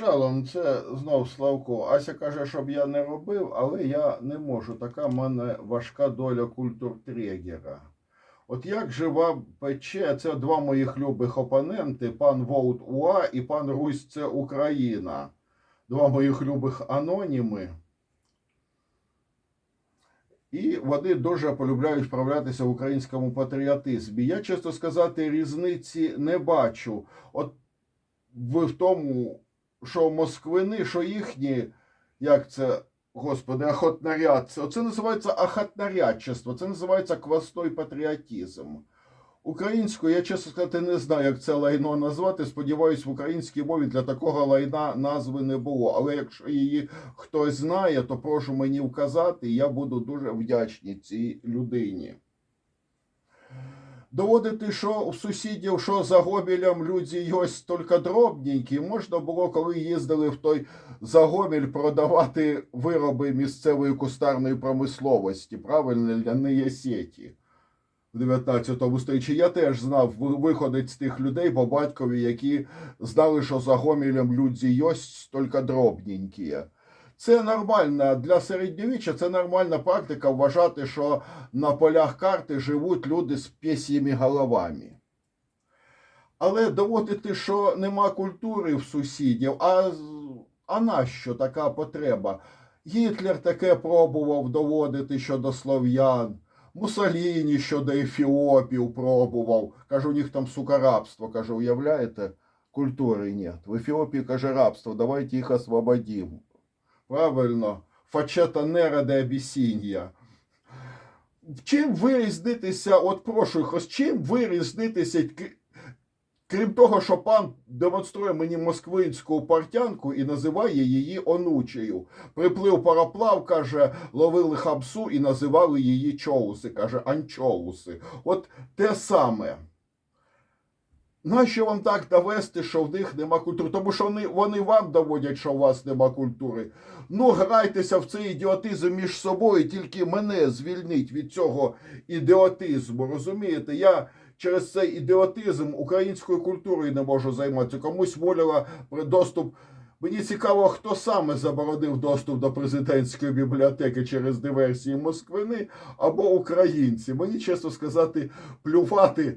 Шалом, це знов Славко. Ася каже, щоб я не робив, але я не можу. Така в мене важка доля культуртрегера. От як же вам пече, це два моїх любих опоненти, пан Волт УА і пан Русь це Україна. Два моїх любих аноніми. І вони дуже полюбляють вправлятися в українському патріотизмі. Я, чесно сказати, різниці не бачу. От в тому, що москвини, що їхні, як це, господи, охотнаряд, це, це називається охотнарядчество, це називається квастой патріотизм. Українською, я чесно сказати, не знаю, як це лайно назвати. Сподіваюсь, в українській мові для такого лайна назви не було. Але якщо її хтось знає, то прошу мені вказати, я буду дуже вдячний цій людині. Доводити, що у сусідів, що за Гомелем люди є тільки дробненькі, можна було, коли їздили в той Загомель продавати вироби місцевої кустарної промисловості, правильно, ляні сеті в 19 сторіччі. Я теж знав виходить з тих людей по батькові, які знали, що за Гомелем люди є тільки дробненькі. Це нормально для середньовіччя, це нормальна практика вважати, що на полях карти живуть люди з п'ясіми головами. Але доводити, що нема культури в сусідів, а, а нащо така потреба? Гітлер таке пробував доводити щодо слов'ян. Мусоліні щодо ефіопів пробував. Каже, у них там сука рабство. Каже, уявляєте, культури нет. В Ефіопії каже рабство, давайте їх освободимо. Правильно, фачета нера де Абісінія. Чим ви різнитеся, от прошу їх, чим ви різнитеся, крім того, що пан демонструє мені москвинську портянку і називає її онучею. Приплив пароплав, каже, ловили хабсу і називали її чоуси, каже, анчоуси. От те саме. Нащо вам так довести, що в них нема культури? Тому що вони, вони вам доводять, що у вас нема культури. Ну, грайтеся в цей ідіотизм між собою, тільки мене звільнить від цього ідіотизму. Розумієте? Я через цей ідіотизм українською культурою не можу займатися. Комусь воліла при доступ. Мені цікаво, хто саме заборонив доступ до президентської бібліотеки через диверсії Москвини або українці. Мені, чесно сказати, плювати.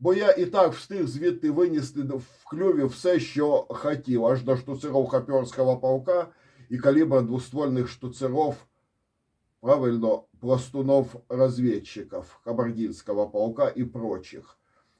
Бо я і так встиг звідти винести в клюві все, що хотів, аж до штуцеров Хоперського полка і калібра двуствольних штуцеров, правильно, пластунов-разведчиков Кабардинського полка і прочих.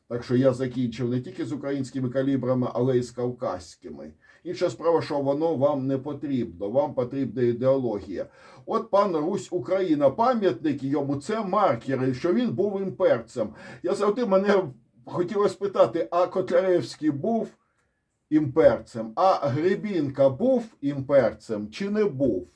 Так що я закінчив не тільки з українськими калібрами, але й з кавказькими. Інша справа, що воно вам не потрібно, вам потрібна ідеологія. От пан Русь Україна, пам'ятник йому це маркери, що він був імперцем. Я завжди мене хотілося спитати, а Котляревський був імперцем, а Гребінка був імперцем чи не був?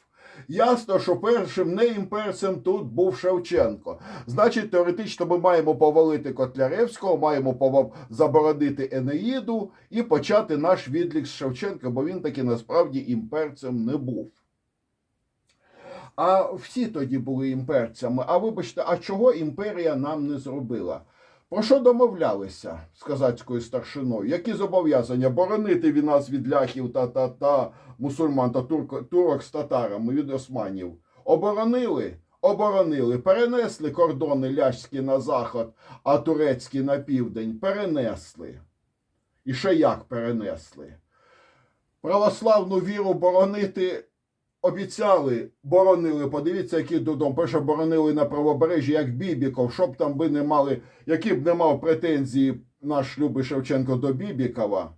Ясно, що першим не імперцем тут був Шевченко. Значить, теоретично ми маємо повалити Котляревського, маємо пова- заборонити Енеїду і почати наш відлік з Шевченка, бо він таки насправді імперцем не був. А всі тоді були імперцями. А вибачте, а чого імперія нам не зробила? Про що домовлялися з козацькою старшиною? Які зобов'язання? Боронити від нас від ляхів та, та, та мусульман та турк, турок з татарами від османів. Оборонили? Оборонили. Перенесли кордони ляшські на захід, а турецькі на південь. Перенесли. І ще як перенесли? Православну віру боронити обіцяли, боронили. Подивіться, які додому. Перше боронили на правобережжі, як Бібіков, щоб там би не мали, які б не мав претензії наш любий Шевченко до Бібікова.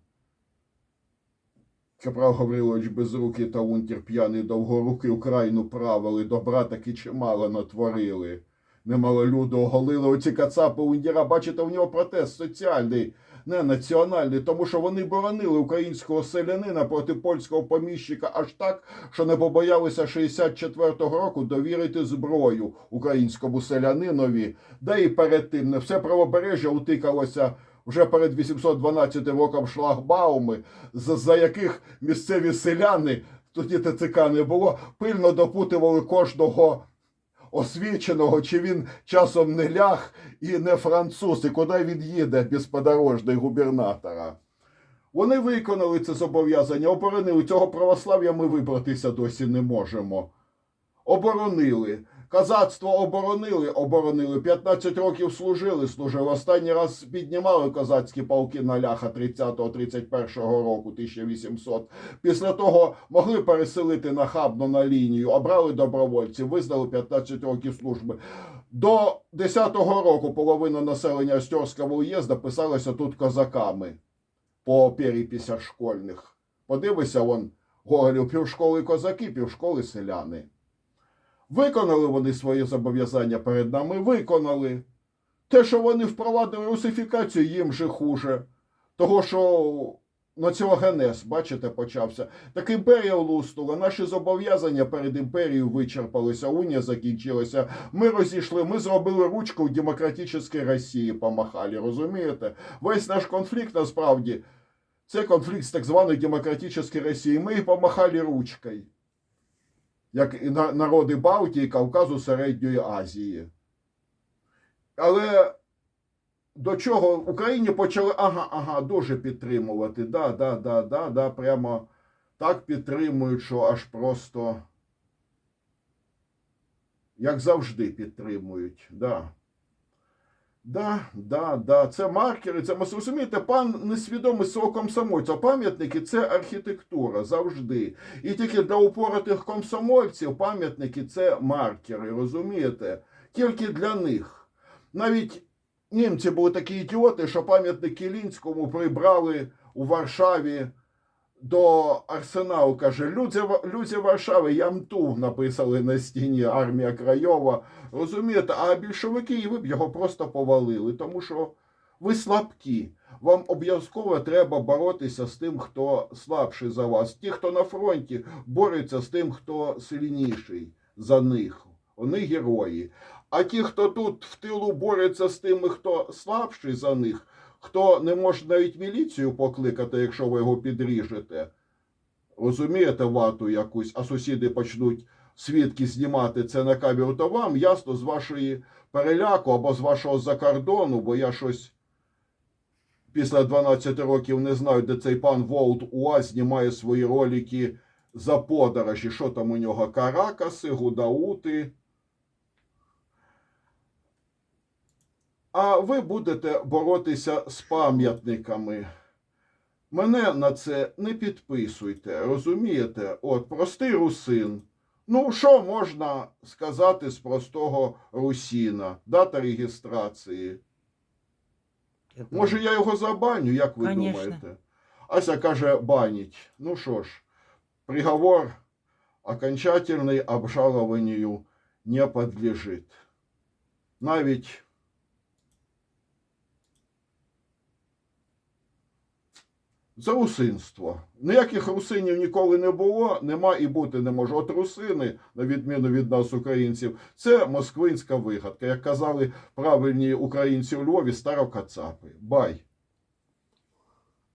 Капрал Гаврилович Безрукий та унтір п'яний довгоруки Україну правили, добра таки чимало натворили. Немало люду оголили оці кацапи ундіра. Бачите, у нього протест соціальний, не національний, тому що вони боронили українського селянина проти польського поміщика аж так, що не побоялися 64-го року довірити зброю українському селянинові. Да і перед тим не все правобережжя утикалося вже перед 812 роком шлагбауми, за яких місцеві селяни, тоді ТЦК не було, пильно допутували кожного освіченого, чи він часом не ляг і не француз, і куди він їде безподорожний губернатора. Вони виконали це зобов'язання, оборонили. Цього православ'я ми вибратися досі не можемо. Оборонили. Казацтво оборонили, оборонили. 15 років служили, служили. Останній раз піднімали козацькі полки на ляха 30-31 року, 1800. Після того могли переселити нахабно на лінію, обрали добровольців, визнали 15 років служби. До 10-го року половина населення Остерського уїзда писалася тут козаками по переписях школьних. Подивися, вон Гоголів півшколи козаки, півшколи селяни. Виконали вони свої зобов'язання перед нами, виконали. Те, що вони впровадили русифікацію, їм же хуже. Того, що націогенез, бачите, почався. Так імперія луснула, наші зобов'язання перед імперією вичерпалися, унія закінчилася. Ми розійшли, ми зробили ручку в демократичній Росії, помахали, розумієте? Весь наш конфлікт насправді це конфлікт з так званою демократичною Росією. Ми помахали ручкою як і народи Балтії, Кавказу, Середньої Азії. Але до чого в Україні почали ага, ага, дуже підтримувати. Да, да, да, да, да, прямо так підтримують, що аж просто, як завжди, підтримують. Да. Да, да, да, це маркери, це ми розумієте, пан несвідомий свого комсомольця. Пам'ятники це архітектура завжди. І тільки для упоротих комсомольців пам'ятники це маркери, розумієте? Тільки для них. Навіть німці були такі ідіоти, що пам'ятник Кілінському прибрали у Варшаві до арсеналу. Каже, люди, Варшави, Ямту написали на стіні армія Крайова. Розумієте, а більшовики і ви б його просто повалили, тому що ви слабкі. Вам обов'язково треба боротися з тим, хто слабший за вас. Ті, хто на фронті, борються з тим, хто сильніший за них. Вони герої. А ті, хто тут в тилу бореться з тими, хто слабший за них, хто не може навіть міліцію покликати, якщо ви його підріжете. Розумієте вату якусь, а сусіди почнуть свідки знімати це на камеру, то вам ясно з вашої переляку або з вашого закордону, бо я щось після 12 років не знаю, де цей пан Волт УАЗ знімає свої ролики за подорожі. Що там у нього? Каракаси, Гудаути. А ви будете боротися з пам'ятниками. Мене на це не підписуйте, розумієте? От, простий русин. Ну, що можна сказати з простого русіна? Дата реєстрації. Я Може, я його забаню, як ви Конечно. думаєте? Ася каже, баніть. Ну що ж, приговор окончательний обжалованию не подлежить. Навіть за русинство. Ніяких русинів ніколи не було, нема і бути не може. От русини, на відміну від нас, українців, це москвинська вигадка. Як казали правильні українці у Львові, старокацапи. Бай.